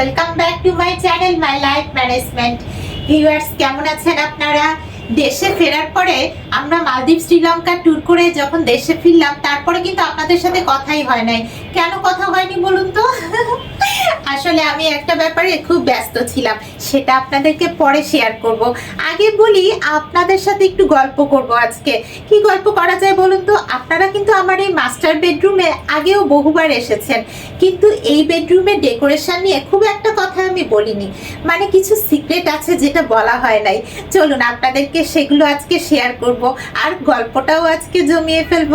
Welcome back to my channel my life management viewers কেমন আছেন আপনারা? দেশে ফেরার পরে আমরা মালদ্বীপ, শ্রীলঙ্কা ট্যুর করে যখন দেশে ফিরলাম, তারপরে কিন্তু আপনাদের সাথে কথাই হয় নাই। কেন কথা হয়নি বলুন তো? আসলে আমি একটা ব্যাপারে খুব ব্যস্ত ছিলাম, সেটা আপনাদেরকে পরে শেয়ার করব। আগে বলি, আপনাদের সাথে একটু গল্প করব আজকে। কি গল্প করা যায় বলুন তো? আপনারা কিন্তু আমার এই মাস্টার বেডরুমে আগেও বহুবার এসেছেন, কিন্তু এই বেডরুমের ডেকোরেশন নিয়ে খুব একটা কথা আমি বলিনি। মানে কিছু সিক্রেট আছে যেটা বলা হয় নাই। চলুন, আপনাদেরকে সেগুলো আজকে শেয়ার করব। আর গল্পটাও আজকে জমিয়ে ফেলব।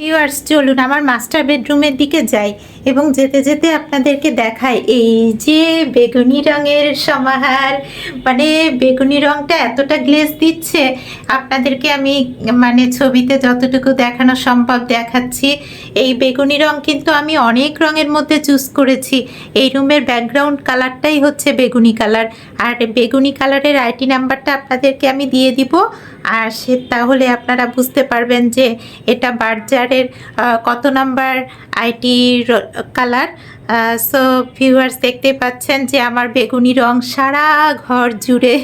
ভিউয়ার্স চলুন আমার মাস্টার বেডরুমের দিকে যাই এবং যেতে যেতে আপনাদেরকে দেখাই এই যে বেগুনি রঙের সমাহার। মানে বেগুনি রঙটা এতটা গ্লেজ দিচ্ছে, আপনাদেরকে আমি মানে ছবিতে যতটুকু দেখানো সম্ভব দেখাচ্ছি। এই বেগুনি রং কিন্তু আমি অনেক রঙের মধ্যে চুজ করেছি। এই রুমের ব্যাকগ্রাউন্ড কালারটাই হচ্ছে বেগুনি কালার আর বেগুনি কালারের আইটি নাম্বারটা আপনাদেরকে আমি দিয়ে দিব। আর সে তাহলে আপনারা বুঝতে পারবেন যে এটা বার্জারের আহ, কত number IT colour so viewers দেখতে পাচ্ছেন যে আমার বেগুনি রং সারা ঘর জুড়ে।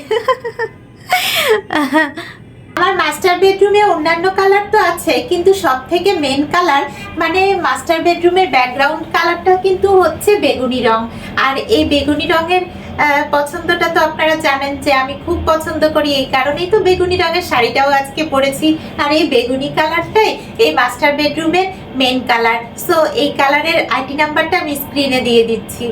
আমার মাস্টার বেডরুমে অন্যান্য কালার তো আছে কিন্তু সব থেকে মেন কালার মানে মাস্টার বেডরুমের ব্যাকগ্রাউন্ড কালারটা কিন্তু হচ্ছে বেগুনি রং। আর এই বেগুনি রঙের পছন্দটা তো আপনারা জানেন যে আমি খুব পছন্দ করি, এই কারণেই তো বেগুনি রঙের শাড়িটাও আজকে পরেছি। আর এই বেগুনি কালারটাই এই মাস্টার বেডরুমের মেন কালার সো এই কালারের আইটি নাম্বারটা আমি স্ক্রিনে দিয়ে দিচ্ছি।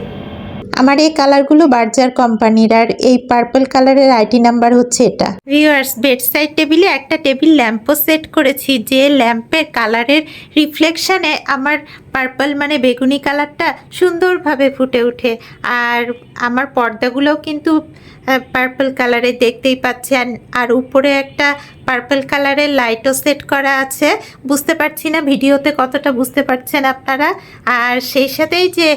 আমার এই কালারগুলো বার্জার কোম্পানির, আর এই পার্পল কালারের আইটি নাম্বার হচ্ছে এটা। ভিউয়ার্স, বেডসাইড টেবিলে একটা টেবিল ল্যাম্পও সেট করেছি, যে ল্যাম্পের কালারের রিফ্লেকশনে আমার পার্পল মানে বেগুনি কালারটা সুন্দরভাবে ফুটে ওঠে। আর আমার পর্দাগুলোও কিন্তু পার্পল কালারে দেখতেই পাচ্ছেন আর উপরে একটা পার্পল কালারের লাইটও সেট করা আছে। বুঝতে পারছি না ভিডিওতে কতটা বুঝতে পারছেন আপনারা। আর সেই সাথেই যে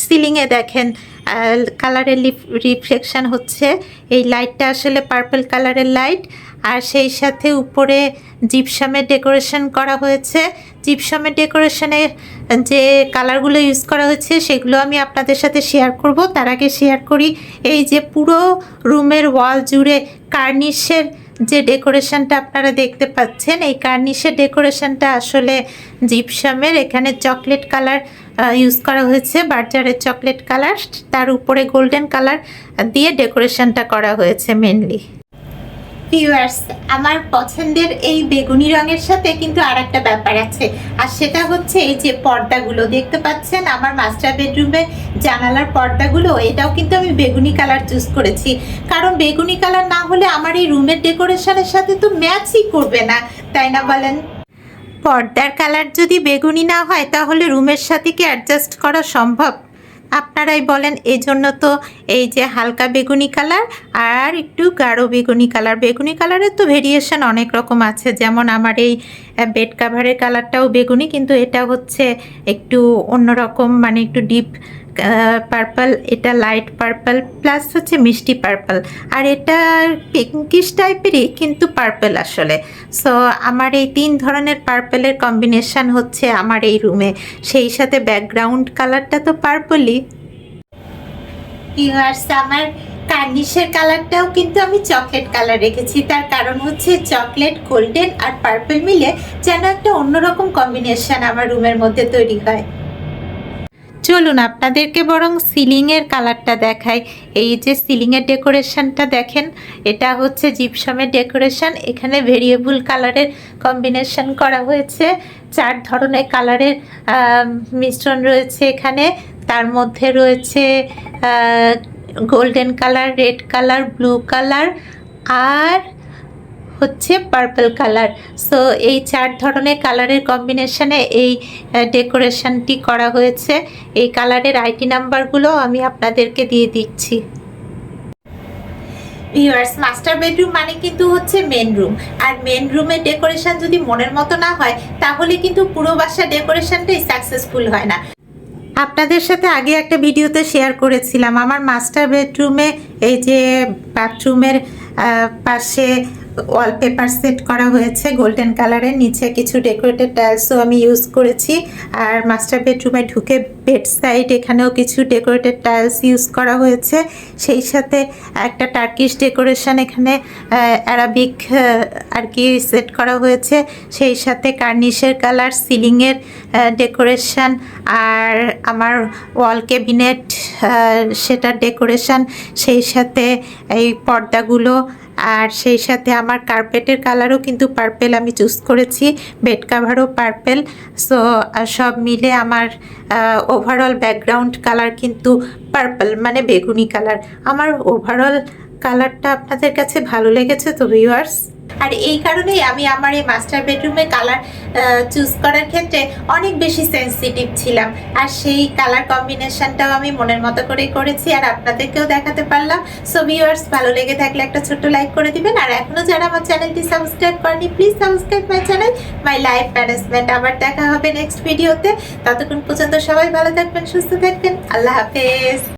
সিলিংয়ে দেখেন কালারের রিফ্লেকশন হচ্ছে। এই লাইটটা আসলে পার্পল কালারের লাইট আর সেই সাথে উপরে জিপসামের ডেকোরেশন করা হয়েছে। জিপসামের ডেকোরেশনে যে কালারগুলো ইউজ করা হয়েছে, সেগুলো আমি আপনাদের সাথে শেয়ার করব। তার আগে শেয়ার করি, এই যে পুরো রুমের ওয়াল জুড়ে কার্নিশের যে ডেকোরেশনটা আপনারা দেখতে পাচ্ছেন, এই কার্নিশের ডেকোরেশনটা আসলে জিপসামের। এখানে চকলেট কালার ইউজ করা হয়েছে, বার্জারের চকলেট কালার, তার উপরে গোল্ডেন কালার দিয়ে ডেকোরেশনটা করা হয়েছে মেনলি ভিউয়ার্স আমার পছন্দের এই বেগুনি রঙের সাথে কিন্তু আর একটা ব্যাপার আছে। আর সেটা হচ্ছে এই যে পর্দাগুলো, দেখতে পাচ্ছেন আমার মাস্টার বেডরুমে জানালার পর্দাগুলো, এটাও কিন্তু আমি বেগুনি কালার চুজ করেছি। কারণ বেগুনি কালার না হলে আমার এই রুমের ডেকোরেশনের সাথে তো ম্যাচই করবে না, তাই না বলেন? পর্দার কালার যদি বেগুনি না হয়, তাহলে রুমের সাথে কি অ্যাডজাস্ট করা সম্ভব? আপনারাই বলেন এই জন্য তো এই যে হালকা বেগুনি কালার আর একটু গাঢ় বেগুনি কালার। বেগুনি কালারের তো ভেরিয়েশন অনেক রকম আছে। যেমন আমার এই বেড কাভারের কালারটাও বেগুনি, কিন্তু এটা হচ্ছে একটু অন্যরকম মানে একটু ডিপ পার্পল এটা লাইট পার্পল প্লাস হচ্ছে মিষ্টি পার্পল আর এটা পিঙ্কিশ টাইপেরই কিন্তু পার্পল আসলে। সো আমার এই তিন ধরনের পার্পলের কম্বিনেশন হচ্ছে আমার এই রুমে সেই সাথে ব্যাকগ্রাউন্ড কালারটা তো পার্পলই ভিউয়ার্স আমার কার্নিশের কালারটাও কিন্তু আমি চকলেট কালার রেখেছি। তার কারণ হচ্ছে চকলেট গোল্ডেন আর পার্পল মিলে যেন একটা অন্যরকম কম্বিনেশন আমার রুমের মধ্যে তৈরি হয়। চলুন আপনাদেরকে বরং সিলিংয়ের কালারটা দেখাই। এই যে সিলিংয়ের ডেকোরেশনটা দেখেন, এটা হচ্ছে জিপসামের ডেকোরেশন এখানে ভেরিয়েবল কালারের কম্বিনেশন করা হয়েছে। চার ধরনের কালারের মিশ্রণ রয়েছে এখানে। তার মধ্যে রয়েছে golden colour red colour blue colour আর হচ্ছে পার্পল কালার সো এই চার ধরনের কালারের কম্বিনেশনে এই ডেকোরেশনটি করা হয়েছে। এই কালারের আইটি নাম্বারগুলো আমি আপনাদেরকে দিয়ে দিচ্ছি। ভিউয়ার্স মাস্টার বেডরুম মানে কিন্তু হচ্ছে মেন রুম আর মেন রুমের ডেকোরেশন যদি মনের মতো না হয় তাহলে কিন্তু পুরো বাসার ডেকোরেশনটাই সাকসেসফুল হয় না। আপনাদের সাথে আগে একটা ভিডিওতে শেয়ার করেছিলাম। আমার মাস্টার বেডরুমে এই যে বাথরুমের পাশে ওয়ালপেপার সেট করা হয়েছে গোল্ডেন কালারের নিচে কিছু ডেকোরেটেড টাইলসও আমি ইউজ করেছি। আর মাস্টার বেডরুমে ঢুকে বেড সাইড এখানেও কিছু ডেকোরেটেড টাইলস ইউজ করা হয়েছে। সেই সাথে একটা টার্কিশ ডেকোরেশন এখানে অ্যারাবিক আর কি সেট করা হয়েছে। সেই সাথে কার্নিশের কালার সিলিংয়ের ডেকোরেশন আর আমার ওয়াল ক্যাবিনেট সেটার ডেকোরেশন সেই সাথে এই পর্দাগুলো আর সেই সাথে আমার কার্পেটের কালারও কিন্তু পার্পেল আমি চুজ করেছি বেড কাভারও পার্পেল সো সব মিলে আমার ওভারঅল ব্যাকগ্রাউন্ড কালার কিন্তু পার্পল মানে বেগুনি কালার আমার ওভারঅল কালারটা আপনাদের কাছে ভালো লেগেছে তো ভিউয়ার্স আর এই কারণেই আমি আমার এই মাস্টার বেডরুমে কালার চুজ করার ক্ষেত্রে অনেক বেশি সেন্সিটিভ ছিলাম। আর সেই কালার কম্বিনেশনটাও আমি মনের মতো করেই করেছি আর আপনাদেরকেও দেখাতে পারলাম। সো ভিউয়ার্স ভালো লেগে থাকলে একটা ছোট্ট লাইক করে দিবেন। আর এখনও যারা আমার চ্যানেলটি সাবস্ক্রাইব করেনি please subscribe my channel my life management আবার দেখা হবে নেক্সট ভিডিওতে ততক্ষণ পর্যন্ত সবাই ভালো থাকবেন, সুস্থ থাকবেন। আল্লাহ হাফেজ।